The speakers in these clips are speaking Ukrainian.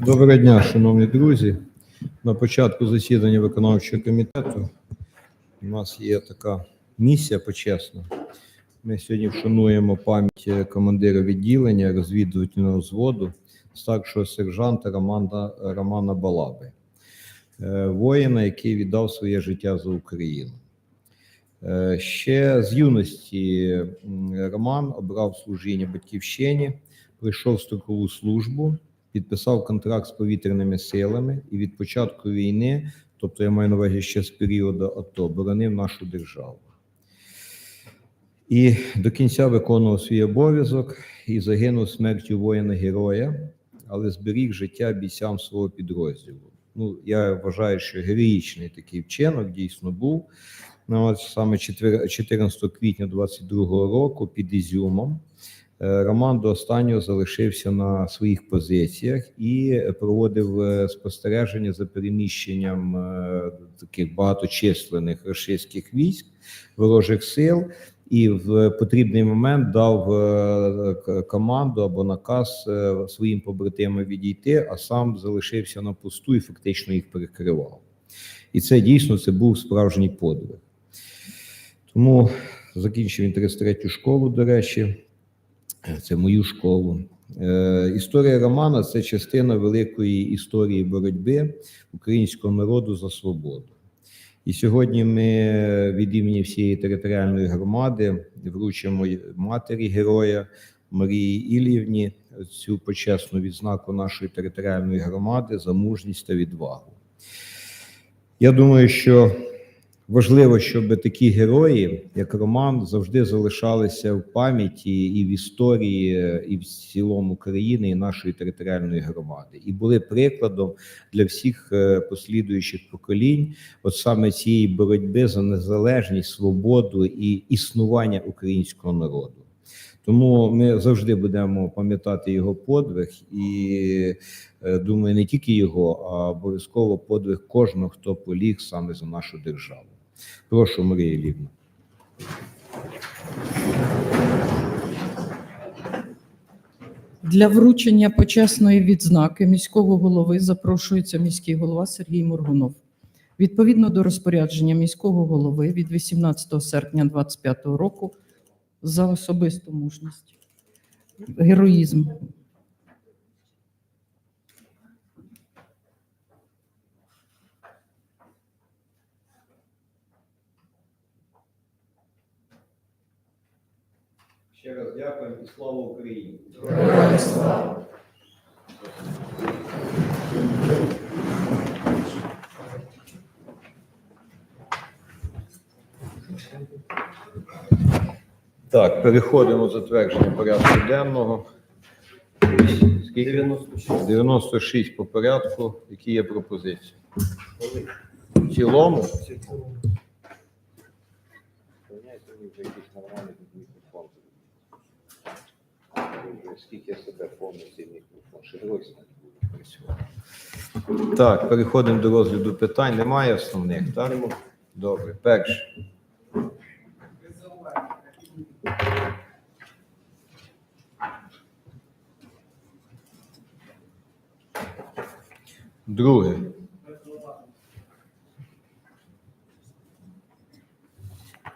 Доброго дня, шановні друзі. На початку засідання виконавчого комітету у нас є така місія почесна. Ми сьогодні вшануємо пам'ять командира відділення розвідувального взводу старшого сержанта Романа, Романа Балаби, е, воїна, який віддав своє життя за Україну. Е, Ще з юності Роман обрав служіння батьківщині, прийшов строкову службу, підписав контракт з повітряними силами і від початку війни, тобто я маю на увазі ще з періоду АТО, боронив нашу державу. І до кінця виконував свій обов'язок і загинув смертю воїна-героя, але зберіг життя бійцям свого підрозділу. Ну, я вважаю, що героїчний такий вчинок дійсно був. Ну, от саме 14 квітня 22 року під Ізюмом е, Роман до останнього залишився на своїх позиціях і проводив е, спостереження за переміщенням е, таких багаточисленних російських військ, ворожих сил, і в потрібний момент дав е, команду або наказ е, своїм побратимам відійти, а сам залишився на посту і фактично їх перекривав. І це дійсно це був справжній подвиг. Тому закінчив він 33 школу, до речі, це мою школу. Е, Історія Романа це частина великої історії боротьби українського народу за свободу. І сьогодні ми від імені всієї територіальної громади вручимо матері героя Марії Ілівні цю почесну відзнаку нашої територіальної громади за мужність та відвагу. Я думаю, що важливо, щоб такі герої, як Роман, завжди залишалися в пам'яті і в історії, і в цілому країни, і нашої територіальної громади, і були прикладом для всіх е, послідуючих поколінь, от саме цієї боротьби за незалежність, свободу і існування українського народу. Тому ми завжди будемо пам'ятати його подвиг, і е, думаю, не тільки його, а обов'язково подвиг кожного, хто поліг саме за нашу державу. Прошу, Марія Лівна. Для вручення почесної відзнаки міського голови запрошується міський голова Сергій Моргунов. Відповідно до розпорядження міського голови від 18 серпня 2025 року за особисту мужність, героїзм. Ще раз дякую і слава Україні. Так, переходимо до затвердження порядку денного. Скільки? 96. 96 по порядку. Які є пропозиції? В цілому? Скільки я себе повністю мікрофон, широкий працювати. Так, переходимо до розгляду питань. Немає основних, так? Добре. Перше. Друге.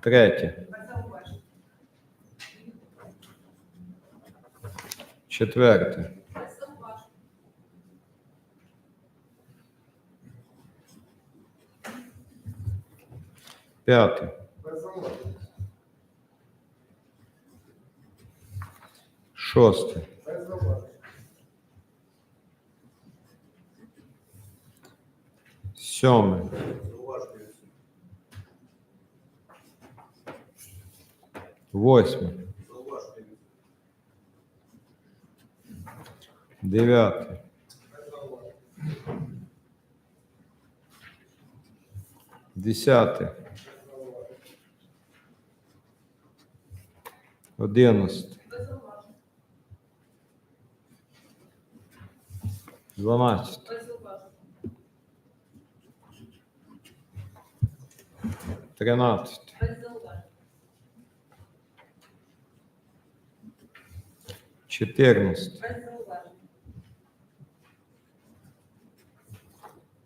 Третє. Четверте. П'яте. Шосте. Сьоме. Восьме. Девятый. десятый, одиннадцатый, Дванадцятий. тринадцатый, Четырнадцатый.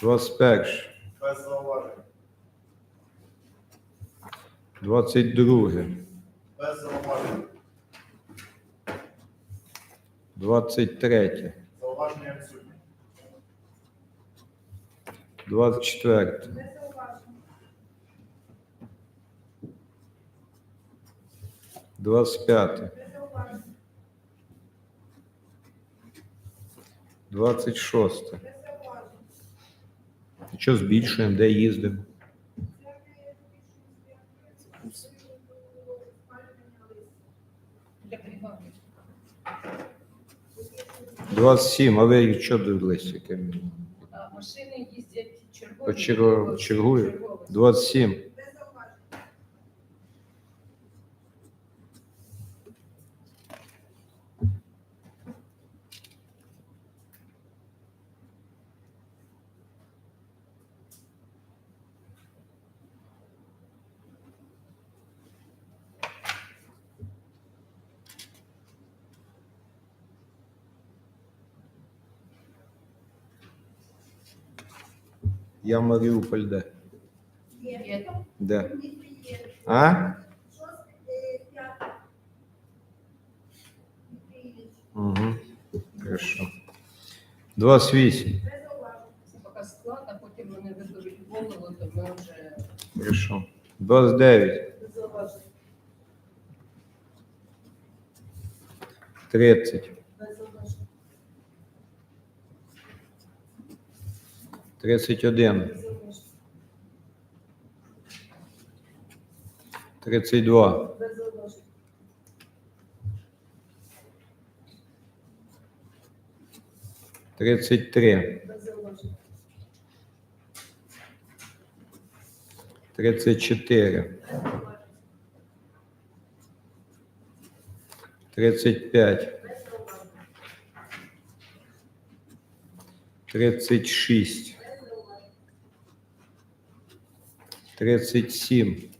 Двадцять перше. Без зауважень. Двадцять друге. Без зауважень. Двадцять третє. Зауваження відсутні. Двадцять четверте. Двадцять п'яте. Двадцять шосте. Що збільшуємо, де їздимо? Двадцять сім, а ви що дивились, яке? Машини їздять чергові. Чергові. Двадцять сім. Я Маріуполь де? Є. Де? А? Угу. Хорошо. 28. Це поки склад, а потім вони виберуть голову, то ми вже Хорошо. 29. 30. 31. 32. 33. 34. 35. 36. 37.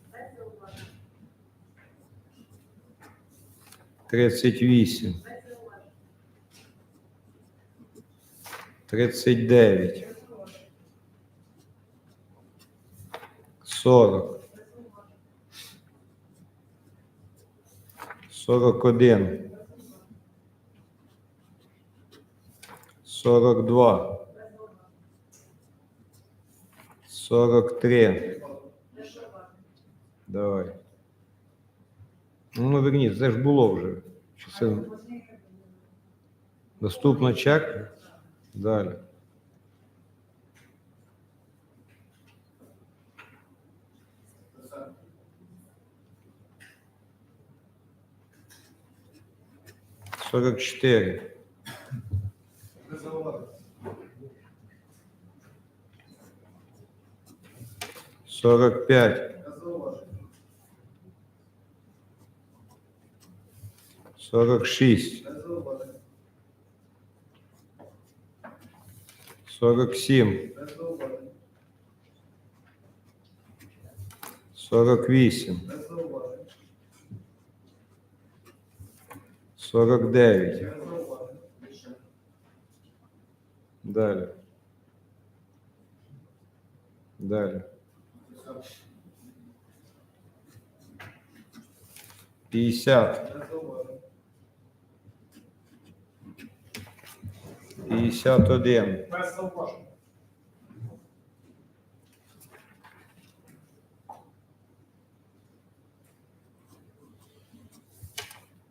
38. 39. 40. 41. 42. 43. Давай. Ну, верні, це ж було вже. Наступна чек. Далі. Сорок зауважень. Сорок п'ять. 46, 47, 48, 49. Далее, далее, 50. 51. Без.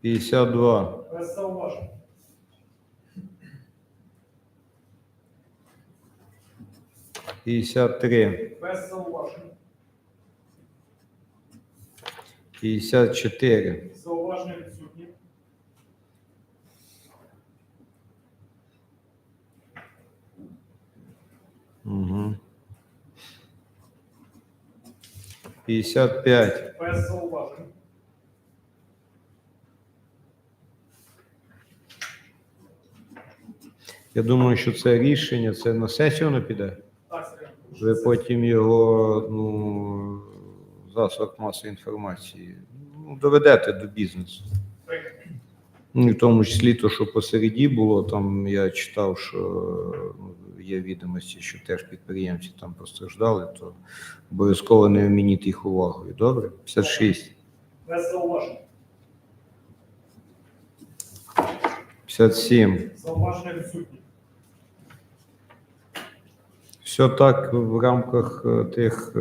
Пятьдесят два. Пятьдесят три. Пятьдесят четыре. Угу. 55, Без зауважень. Я думаю, що це рішення, це на сесію не піде. Так, Сергій. Ви потім його ну, в засобах масової інформації ну, доведете до бізнесу. Ну, в тому числі то, що посереді було, там я читав, що ну, є відомості, що теж підприємці там постраждали, то обов'язково не вмініть їх увагою. Добре? 56, Без зауважень. 57. Зауваження відсутні. Все так в рамках е, тих е,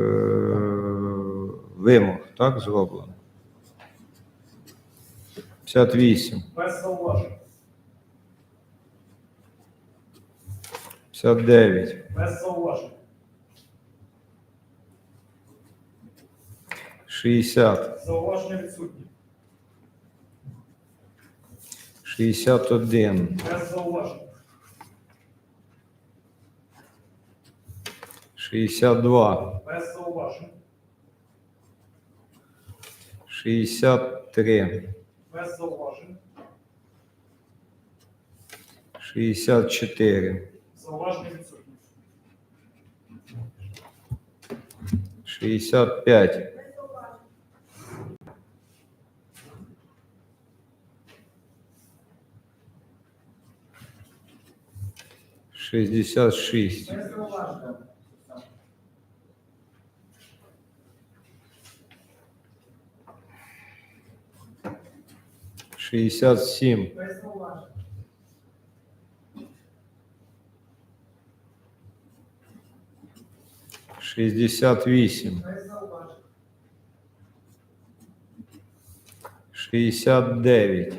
вимог, так, зроблено. 58, Без зауважень. 59, Без зауважень. 60, Зауваження відсутні. 61, Без зауважень. 62, Без зауважень. 63, Без зауважень. 64, Зауваження відсутні. 65, шестьдесят шесть, шестьдесят семь, шестьдесят восемь, шестьдесят девять,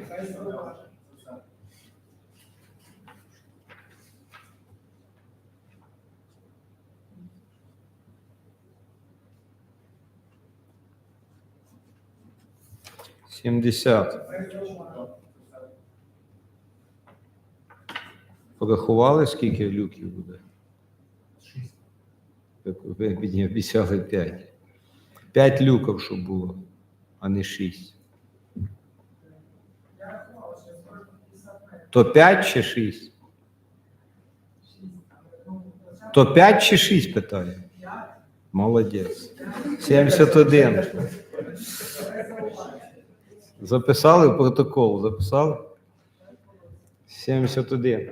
сімдесят. Порахували, скільки люків буде? Ви мені обіцяли п'ять. П'ять люків, щоб було, а не шість. То п'ять чи шість? То п'ять чи шість питаю? Молодець. 71. Записали протокол? Записали? 71.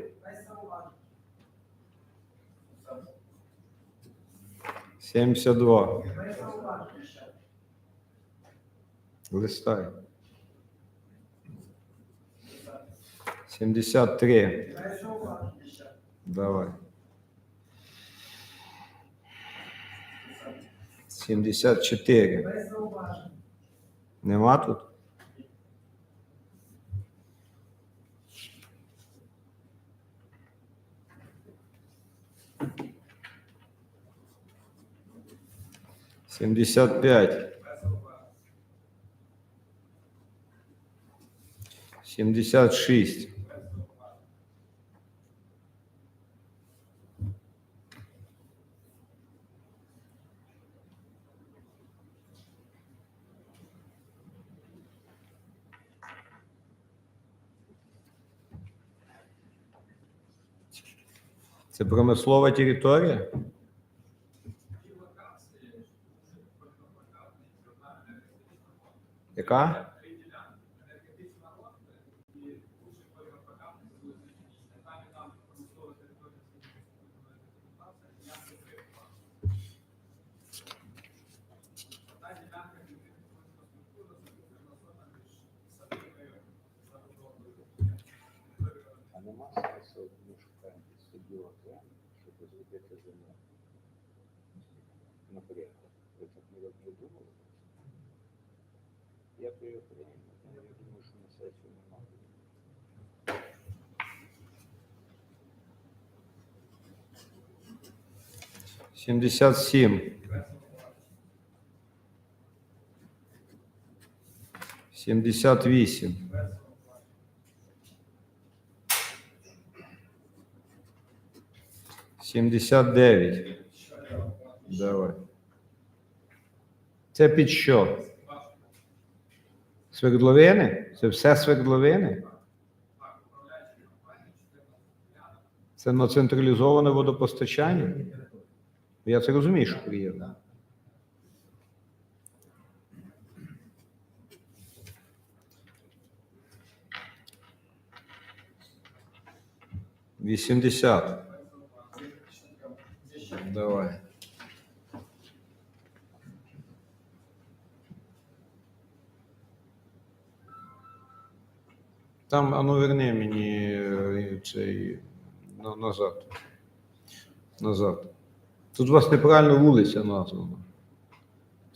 72. Листай. 73. Давай. 74. Нема тут? Thank you. 75. 76. 76. Це промислова територія? 对吧？77. 78. 79. Давай. Це під що? Свекловини? Це все свекловини? Це на централізоване водопостачання? Я це розумію, що приємно. Вісімдесят. Давай. Там, а ну верни мені е, цей на, назад. Назад. Тут у вас неправильно вулиця названа.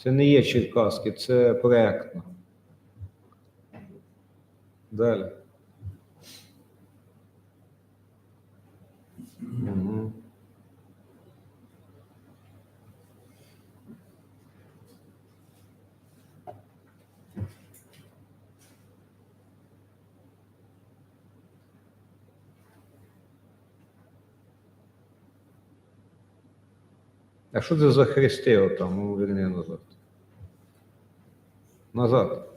Це не є Черкаски, це проектна. Далі. Угу. А що це за хрести отам? Ну, верни назад. Назад.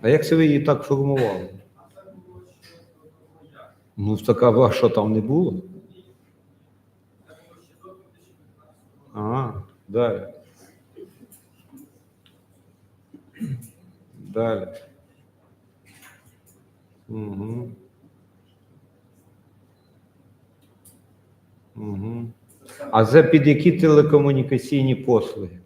А як це ви її так формували? Ну, така ваша там не було. Ага, далі. Далі. Угу. Угу. А це під які телекомунікаційні послуги?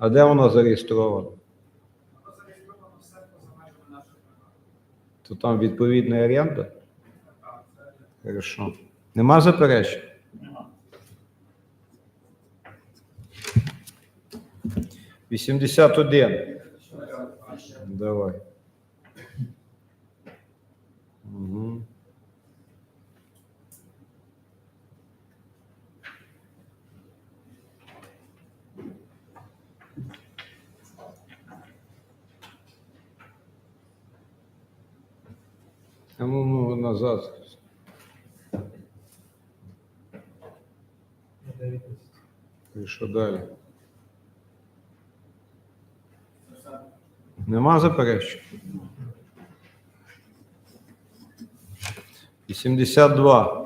А де воно зареєстровано? То там відповідна оренда? Хорошо. Нема заперечень? Вісімдесят один. Давай. Угу. А ну, ну назад. І що далі? Нема заперечень? 82.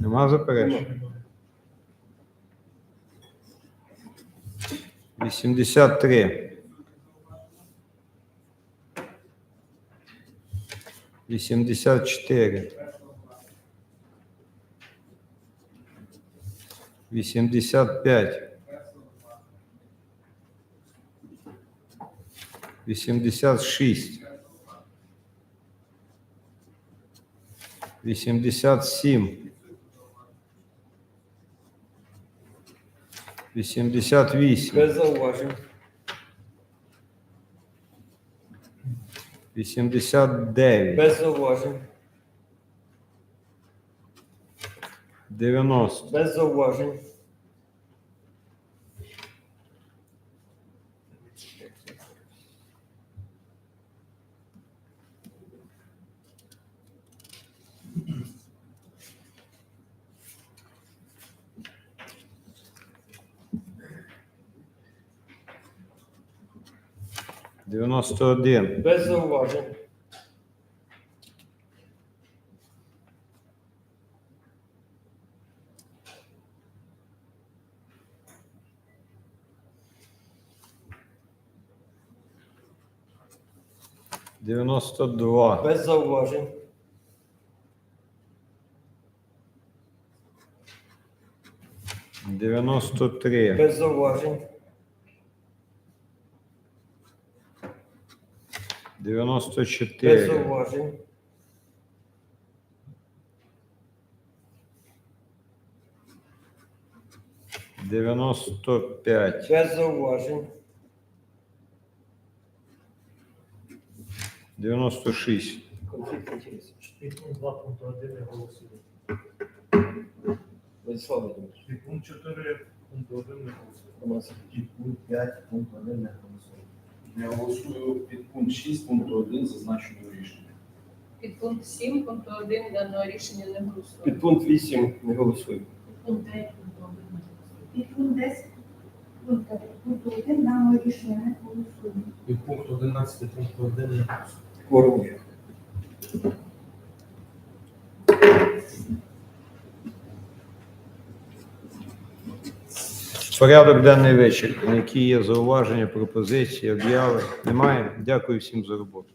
Нема заперечень? 83. 84. 85. 86. 87. 88. Без зауважень. 89. Без зауважень. 90. Без зауважень. 91, Без зауважень. дев'яносто два, Без зауважень. дев'яносто три, Без зауважень. Без чотири, зауважень. дев'яносто п'ять, Без зауважень. дев'яносто шість, Конфлікт інтересів. Підпункт 2 пункту 1 не голосуємо. Владислав Володимирович. Підпункт 4 пункту 1 не голосуємо. Роман Підпункт 5, пункт 1 не голосує. Я голосую під пункт 6 пункту 1 зазначеного рішення. Підпункт 7 пункту 1 даного рішення не голосуємо. Підпункт 8 не голосуємо. Підпункт 9 пункту 1 не голосуємо. Підпункт 10 пункту пункту 1 даного рішення не голосуємо. Під пункт 11 пункту 1 не голосує. Кворум є. Порядок денний вечір. Які є зауваження, пропозиції, об'яви? Немає. Дякую всім за роботу.